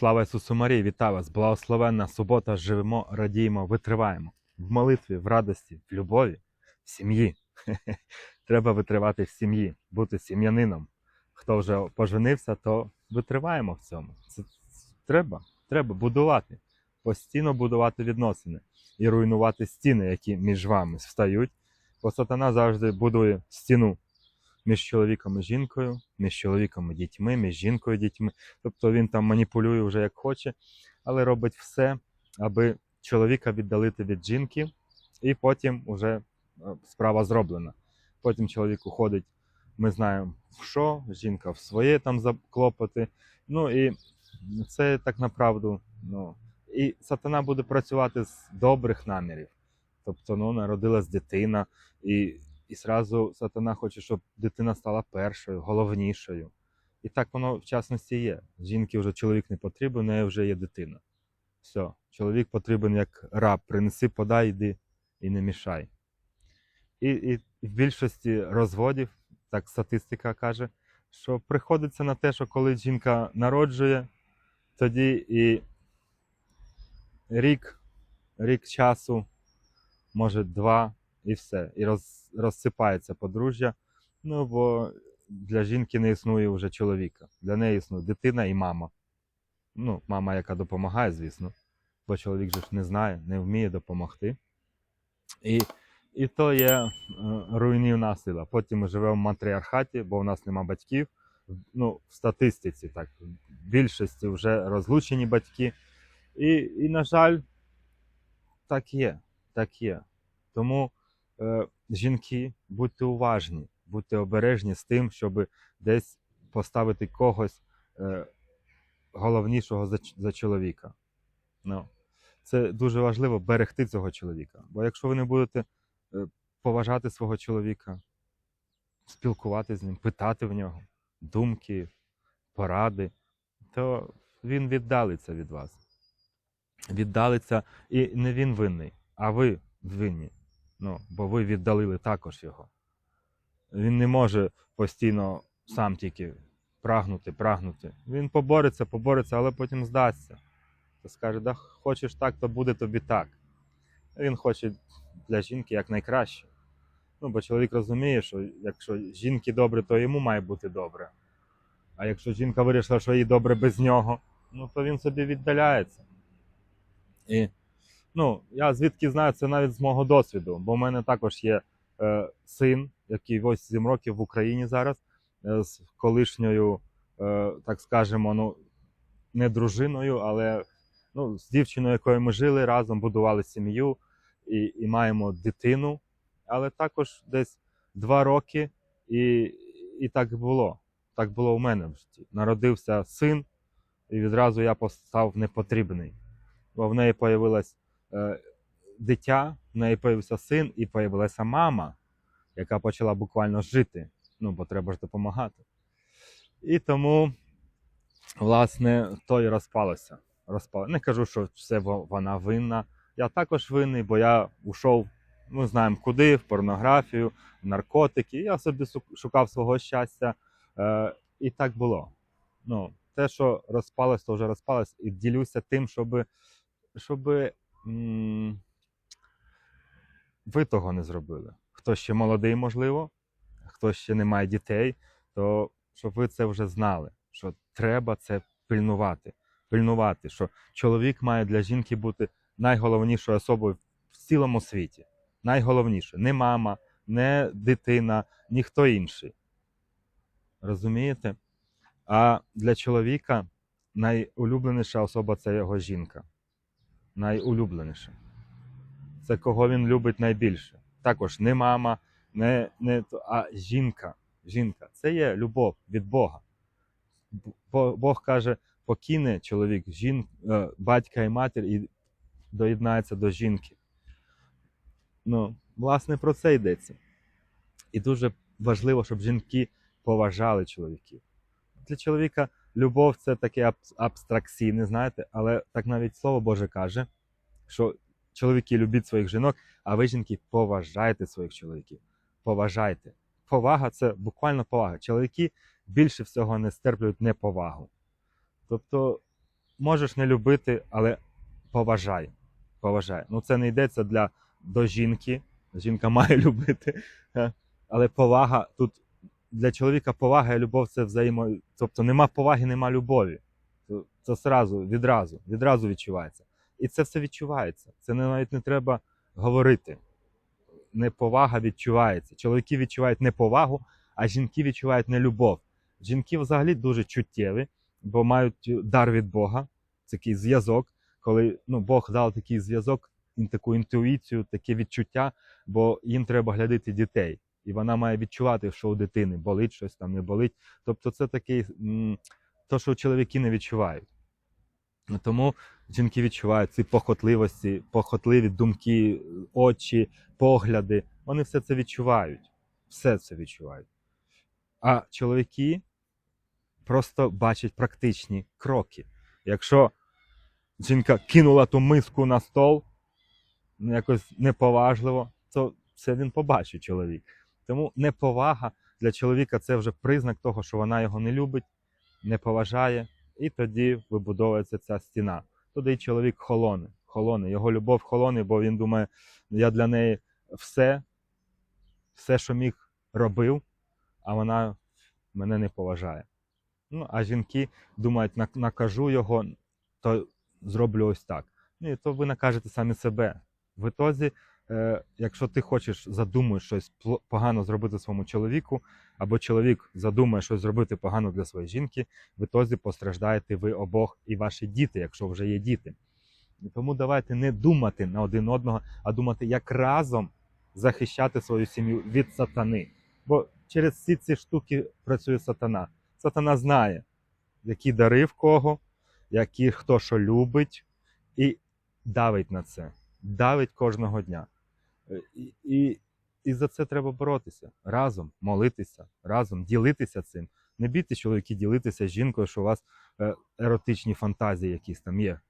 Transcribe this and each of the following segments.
Слава Ісусу Марії, вітаю вас! Благословенна субота, живемо, радіємо, витриваємо. В молитві, в радості, в любові, в сім'ї. Треба витривати в сім'ї, бути сім'янином. Хто вже поженився, то витриваємо в цьому. Це треба, треба будувати, постійно будувати відносини і руйнувати стіни, які між вами встають. Бо сатана завжди будує стіну між чоловіком і жінкою, між чоловіком і дітьми, між жінкою і дітьми. Тобто він там маніпулює вже як хоче, але робить все, аби чоловіка віддалити від жінки, і потім вже е, справа зроблена. Потім чоловік уходить, ми знаємо в що, жінка в своє там заклопоти. Ну і це так направду. Ну, і сатана буде працювати з добрих намірів. Тобто, ну, народилась дитина, і, і зразу сатана хоче, щоб дитина стала першою, головнішою. І так воно в частності є. Жінки вже чоловік не потрібен, у неї вже є дитина. Все, чоловік потрібен як раб. Принеси, подай, йди і не мішай. І, і в більшості розводів, так статистика каже, що приходиться на те, що коли жінка народжує, тоді і рік, рік часу, може два, і все. І роз, розсипається подружжя. Ну, бо для жінки не існує вже чоловіка. Для неї існує дитина і мама. Ну, мама, яка допомагає, звісно, бо чоловік же ж не знає, не вміє допомогти. І, і то є е, руйнівна сила. Потім ми живемо в матріархаті, бо у нас нема батьків. Ну, в статистиці, так, в більшості вже розлучені батьки. І, і на жаль, так є. Так є. Тому жінки, будьте уважні, будьте обережні з тим, щоб десь поставити когось е, головнішого за, чоловіка. Ну, це дуже важливо берегти цього чоловіка. Бо якщо ви не будете е, поважати свого чоловіка, спілкуватися з ним, питати в нього думки, поради, то він віддалиться від вас. Віддалиться, і не він винний, а ви винні. Ну, бо ви віддалили також його. Він не може постійно сам тільки прагнути, прагнути. Він побореться, побореться, але потім здасться. То скаже, да хочеш так, то буде тобі так. Він хоче для жінки як найкраще. Ну, бо чоловік розуміє, що якщо жінки добре, то йому має бути добре. А якщо жінка вирішила, що їй добре без нього, ну то він собі віддаляється. І ну, я звідки знаю це навіть з мого досвіду, бо в мене також є е, син, який 8 років в Україні зараз, е, з колишньою, е, так скажемо, ну, не дружиною, але ну, з дівчиною, якою ми жили разом, будували сім'ю і, і маємо дитину. Але також десь два роки, і, і так було. Так було у мене в житті. Народився син, і відразу я постав непотрібний. Бо в неї появилось е, дитя, в неї появився син і появилася мама, яка почала буквально жити. Ну, бо треба ж допомагати. І тому, власне, то і розпалося. Розпало. Не кажу, що все вона винна. Я також винний, бо я ушов, ми знаємо куди, в порнографію, в наркотики. Я собі шукав свого щастя. Е, і так було. Ну, те, що розпалось, то вже розпалось, і ділюся тим, щоб, щоб ви того не зробили. Хто ще молодий, можливо, хто ще не має дітей, то щоб ви це вже знали, що треба це пильнувати. Пильнувати, що чоловік має для жінки бути найголовнішою особою в цілому світі. Найголовніше не мама, не дитина, ніхто інший. Розумієте? А для чоловіка найулюбленіша особа це його жінка. Найулюбленіша. Це кого він любить найбільше. Також не мама, не, не, а жінка. Жінка. Це є любов від Бога. Бог каже, покине чоловік жін, е, батька і матір і доєднається до жінки. Ну, власне, про це йдеться. І дуже важливо, щоб жінки поважали чоловіків. Для чоловіка любов це таке аб- абстракційне, знаєте, але так навіть слово Боже каже, що чоловіки любіть своїх жінок, а ви, жінки, поважайте своїх чоловіків. Поважайте. Повага це буквально повага. Чоловіки більше всього не стерплюють неповагу. Тобто можеш не любити, але поважай. Поважай. Ну, це не йдеться для до жінки. Жінка має любити. Але повага тут для чоловіка повага і любов це взаємо. Тобто нема поваги, нема любові. Це- зразу, відразу, відразу відчувається. І це все відчувається. Це навіть не треба говорити. Неповага відчувається. Чоловіки відчувають неповагу, а жінки відчувають нелюбов. Жінки взагалі дуже чуттєві, бо мають дар від Бога, такий зв'язок, коли ну, Бог дав такий зв'язок, таку інтуїцію, таке відчуття, бо їм треба глядати дітей. І вона має відчувати, що у дитини болить щось там, не болить. Тобто це такий, то, що чоловіки не відчувають. Тому жінки відчувають ці похотливості, похотливі думки, очі, погляди. Вони все це відчувають. Все це відчувають. А чоловіки просто бачать практичні кроки. Якщо жінка кинула ту миску на стол, ну, якось неповажливо, то це він побачить чоловік. Тому неповага для чоловіка це вже признак того, що вона його не любить, не поважає, і тоді вибудовується ця стіна. Тоді чоловік холоне, холоне, його любов холоне, бо він думає, я для неї все, все, що міг, робив, а вона мене не поважає. Ну, а жінки думають, накажу його, то зроблю ось так. Ні, то ви накажете самі себе. В ітозі, якщо ти хочеш задумуєш щось погано зробити своєму чоловіку, або чоловік задумає щось зробити погано для своєї жінки, в ітозі постраждаєте ви обох і ваші діти, якщо вже є діти. Тому давайте не думати на один одного, а думати, як разом захищати свою сім'ю від сатани. Бо через всі ці штуки працює сатана. Сатана знає, які дари в кого, які хто що любить, і давить на це. Давить кожного дня. Е, І, і, і за це треба боротися. Разом молитися, разом ділитися цим. Не бійтесь, чоловіки, ділитися з жінкою, що у вас е, еротичні фантазії якісь там є.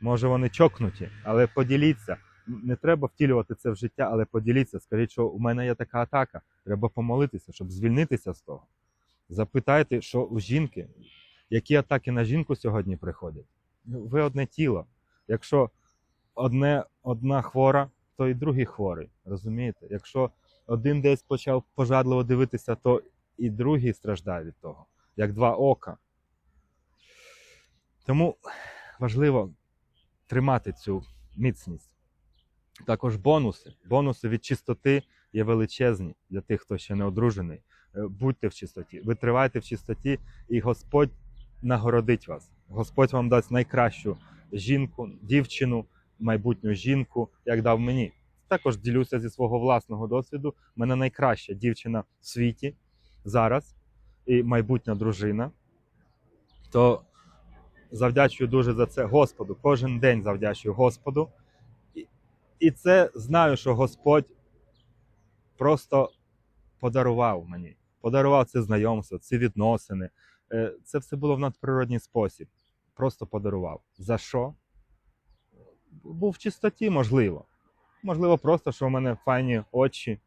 Може, вони чокнуті, але поділіться. Не треба втілювати це в життя, але поділіться. Скажіть, що у мене є така атака. Треба помолитися, щоб звільнитися з того. Запитайте, що у жінки, які атаки на жінку сьогодні приходять. Ви одне тіло. Якщо одне, одна хвора, то і другий хворий. Розумієте? Якщо один десь почав пожадливо дивитися, то і другий страждає від того, як два ока. Тому важливо тримати цю міцність. Також бонуси. Бонуси від чистоти є величезні для тих, хто ще не одружений. Е, Будьте в чистоті, витривайте в чистоті, і Господь нагородить вас. Господь вам дасть найкращу жінку, дівчину, майбутню жінку, як дав мені. Також ділюся зі свого власного досвіду. У мене найкраща дівчина в світі зараз і майбутня дружина. То завдячую дуже за це Господу. Кожен день завдячую Господу. І, це знаю, що Господь просто подарував мені. Подарував це знайомство, ці відносини. Е, Це все було в надприродній спосіб. Просто подарував. За що? Був в чистоті, можливо. Можливо, просто, що в мене файні очі,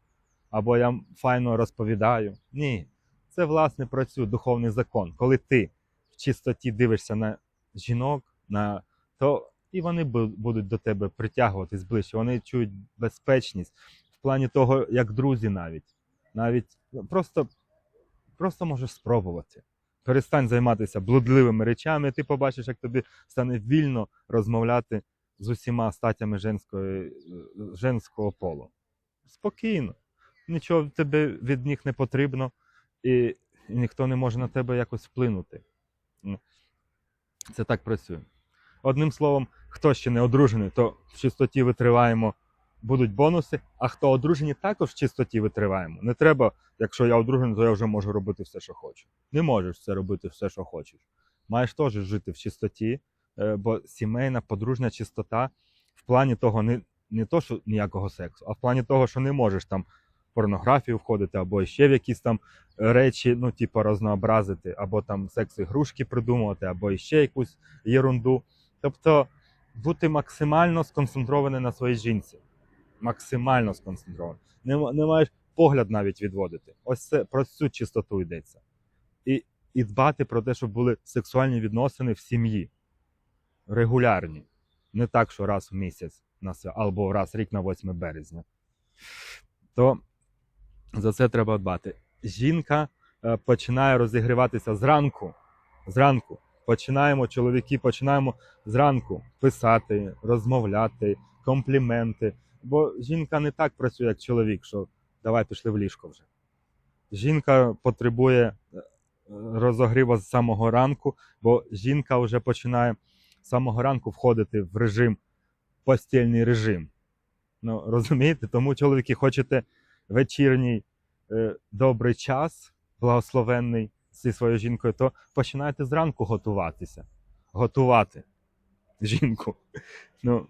або я файно розповідаю. Ні. Це, власне, працює духовний закон. Коли ти в чистоті дивишся на жінок, на то і вони будуть до тебе притягуватись ближче. Вони чують безпечність в плані того, як друзі навіть. Навіть ну, просто, просто можеш спробувати. Перестань займатися блудливими речами, ти побачиш, як тобі стане вільно розмовляти з усіма статями женської, е, женського полу. Спокійно. Нічого тобі від них не потрібно, і, ніхто не може на тебе якось вплинути. Це так працює. Одним словом, хто ще не одружений, то в чистоті витриваємо, будуть бонуси, а хто одружені, також в чистоті витриваємо. Не треба, якщо я одружений, то я вже можу робити все, що хочу. Не можеш це робити все, що хочеш. Маєш теж жити в чистоті, бо сімейна, подружня чистота в плані того, не, не то, що ніякого сексу, а в плані того, що не можеш там в порнографію входити, або ще в якісь там речі, ну, типу, разнообразити, або там секс-ігрушки придумувати, або ще якусь єрунду. Тобто бути максимально сконцентрований на своїй жінці. Максимально сконцентрований. Не, не маєш погляд навіть відводити. Ось це про цю чистоту йдеться. І, і дбати про те, щоб були сексуальні відносини в сім'ї. Регулярні. Не так, що раз в місяць або раз в рік на 8 березня. То за це треба дбати. Жінка е, починає розігріватися зранку. Зранку. Починаємо, чоловіки, починаємо зранку писати, розмовляти, компліменти. Бо жінка не так працює, як чоловік, що давай пішли в ліжко вже. Жінка потребує е, розогріву з самого ранку, бо жінка вже починає з самого ранку входити в режим, постільний режим. Ну, розумієте? Тому, чоловіки, хочете вечірній е, добрий час, благословенний зі своєю жінкою, то починайте зранку готуватися. Готувати жінку. Ну,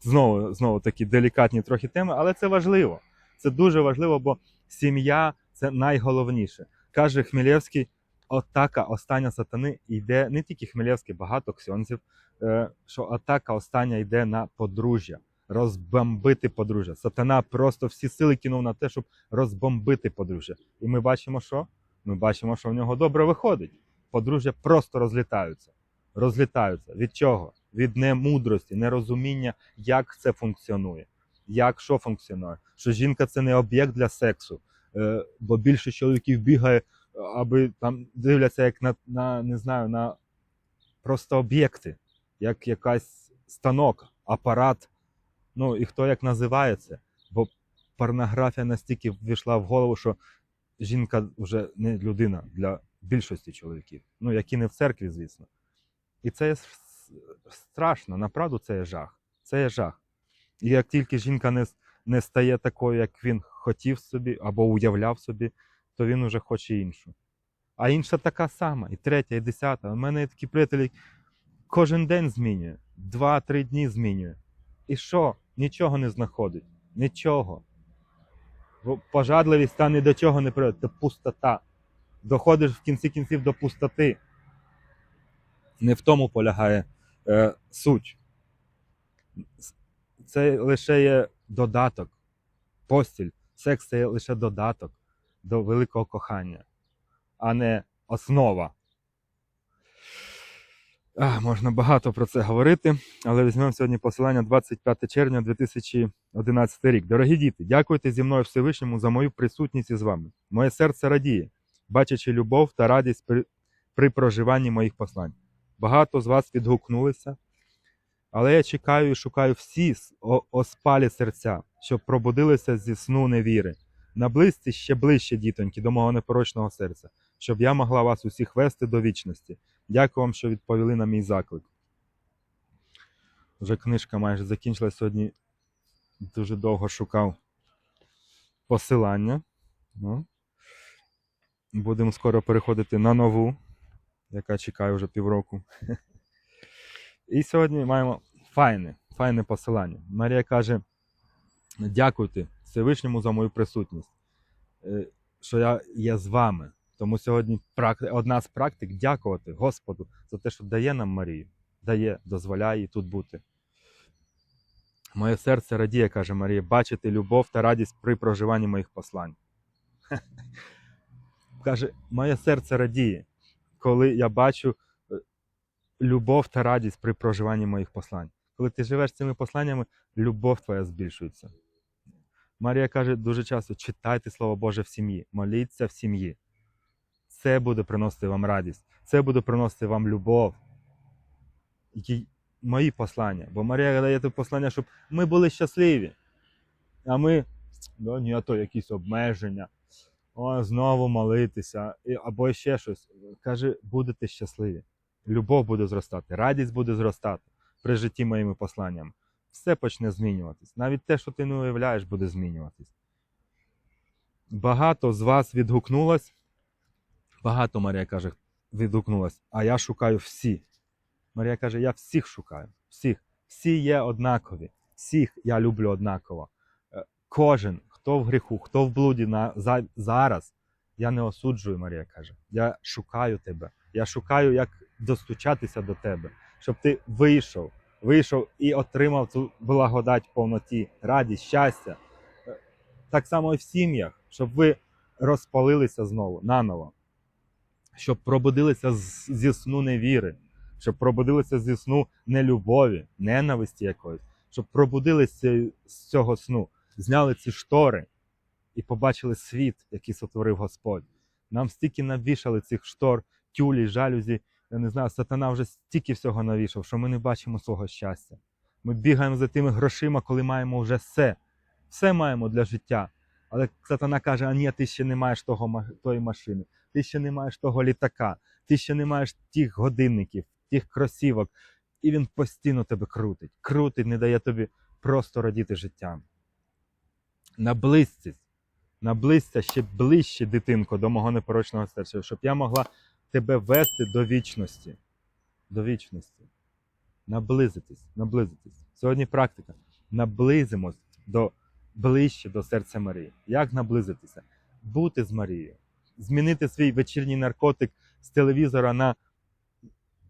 знову, знову такі делікатні трохи теми, але це важливо. Це дуже важливо, бо сім'я це найголовніше. Каже Хмелєвський, атака остання сатани йде не тільки Хмелєвський, багато ксьонзів, е, що атака остання йде на подружжя, розбомбити подружжя. Сатана просто всі сили кинув на те, щоб розбомбити подружжя. І ми бачимо, що? Ми бачимо, що в нього добре виходить. Подружжя просто розлітаються. Розлітаються. Від чого? Від немудрості, нерозуміння, як це функціонує. Як що функціонує? Що жінка це не об'єкт для сексу, е, бо більше чоловіків бігає, аби там дивляться як на, на не знаю, на просто об'єкти, як якась станок, апарат. Ну і хто як називає це? Бо порнографія настільки ввійшла в голову, що жінка вже не людина для більшості чоловіків. Ну, які не в церкві, звісно. І це страшно, направду це є жах. Це є жах. І як тільки жінка не, не стає такою, як він хотів собі або уявляв собі, то він уже хоче іншу. А інша така сама, і третя, і десята. У мене є такі приятелі, кожен день змінює, два-три дні змінює. І що? Нічого не знаходить. Нічого. Пожадливість та ні до чого не приводить. Це пустота. Доходиш в кінці кінців до пустоти. Не в тому полягає е, суть. Це лише є додаток. Постіль. Секс це є лише додаток до великого кохання, а не основа. Можна багато про це говорити, але візьмемо сьогодні посилання 25 червня 2011 рік. Дорогі діти, дякуйте зі мною Всевишньому за мою присутність із вами. Моє серце радіє, бачачи любов та радість при, при проживанні моїх послань. Багато з вас відгукнулися, але я чекаю і шукаю всі оспалі серця, щоб пробудилися зі сну невіри. Наблизьте ще ближче, дітоньки, до мого непорочного серця, щоб я могла вас усіх вести до вічності. Дякую вам, що відповіли на мій заклик. Вже книжка майже закінчилась сьогодні. Дуже довго шукав посилання. Ну. Будемо скоро переходити на нову, яка чекає вже півроку. І сьогодні маємо файне, файне посилання. Марія каже: дякуйте Всевишньому за мою присутність, е, що я є з вами. Тому сьогодні одна з практик дякувати Господу за те, що дає нам Марію, дає, дозволяє їй тут бути. Моє серце радіє, каже Марія, бачити любов та радість при проживанні моїх послань. Каже, моє серце радіє, коли я бачу е, любов та радість при проживанні моїх послань. Коли ти живеш цими посланнями, любов твоя збільшується. Марія каже дуже часто: читайте Слово Боже в сім'ї, моліться в сім'ї. Це буде приносити вам радість, це буде приносити вам любов. Які мої послання. Бо Марія дає те послання, щоб ми були щасливі. А ми, ну ні, а то якісь обмеження, о, знову молитися, або ще щось. Каже, будете щасливі. Любов буде зростати, радість буде зростати при житті моїми посланнями. Все почне змінюватись. Навіть те, що ти не уявляєш, буде змінюватись. Багато з вас відгукнулось. Багато Марія каже, відгукнулось, а я шукаю всі. Марія каже: я всіх шукаю, всіх. Всі є однакові, всіх я люблю однаково. Е, Кожен, хто в гріху, хто в блуді на, за, зараз, я не осуджую, Марія каже. Я шукаю тебе. Я шукаю, як достучатися до тебе, щоб ти вийшов, вийшов і отримав цю благодать повноті, радість, щастя. Так само і в сім'ях, щоб ви розпалилися знову, наново. щоб пробудилися зі сну невіри, щоб пробудилися зі сну нелюбові, ненависті якоїсь, щоб пробудилися з цього сну, зняли ці штори і побачили світ, який сотворив Господь. Нам стільки навішали цих штор, тюлі, жалюзі. Я не знаю, сатана вже стільки всього навішав, що ми не бачимо свого щастя. Ми бігаємо за тими грошима, коли маємо вже все. Все маємо для життя. Але сатана каже: а ні, ти ще не маєш того, тої машини, ти ще не маєш того літака, ти ще не маєш тих годинників, тих кросівок. І він постійно тебе крутить, крутить, не дає тобі просто радіти життям. Наблизьтесь, наблизься ще ближче, дитинко, до мого непорочного серця, щоб я могла тебе вести до вічності. До вічності. Наблизитись, наблизитись. Сьогодні практика. Наблизимось до ближче до серця Марії. Як наблизитися? Бути з Марією, змінити свій вечірній наркотик з телевізора на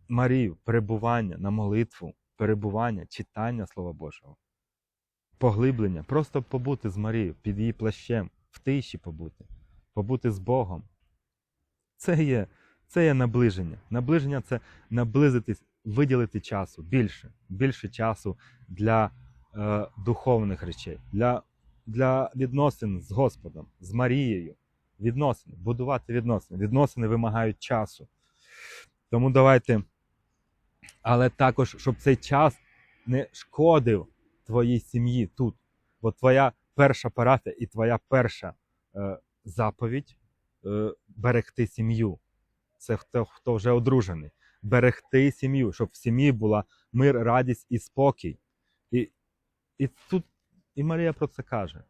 Марію, перебування, на молитву, перебування, читання Слова Божого, поглиблення, просто побути з Марією під її плащем, в тиші побути, побути з Богом. Це є, це є наближення. Наближення це наблизитись, виділити часу більше, більше часу для е, духовних речей, для, для відносин з Господом, з Марією. Відносини, будувати відносини. Відносини вимагають часу. Тому давайте, але також, щоб цей час не шкодив твоїй сім'ї тут. Бо твоя перша парафія і твоя перша е, заповідь е, берегти сім'ю. Це хто, хто вже одружений. Берегти сім'ю, щоб в сім'ї була мир, радість і спокій. І, і тут і Марія про це каже.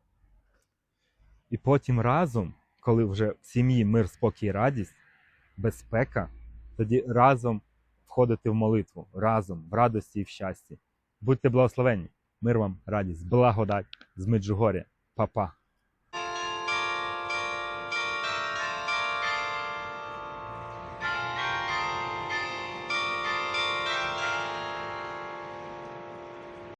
І потім разом, коли вже в сім'ї мир, спокій, радість, безпека, тоді разом входити в молитву, разом, в радості і в щасті. Будьте благословені. Мир вам, радість, благодать з Меджугоря. Па-па.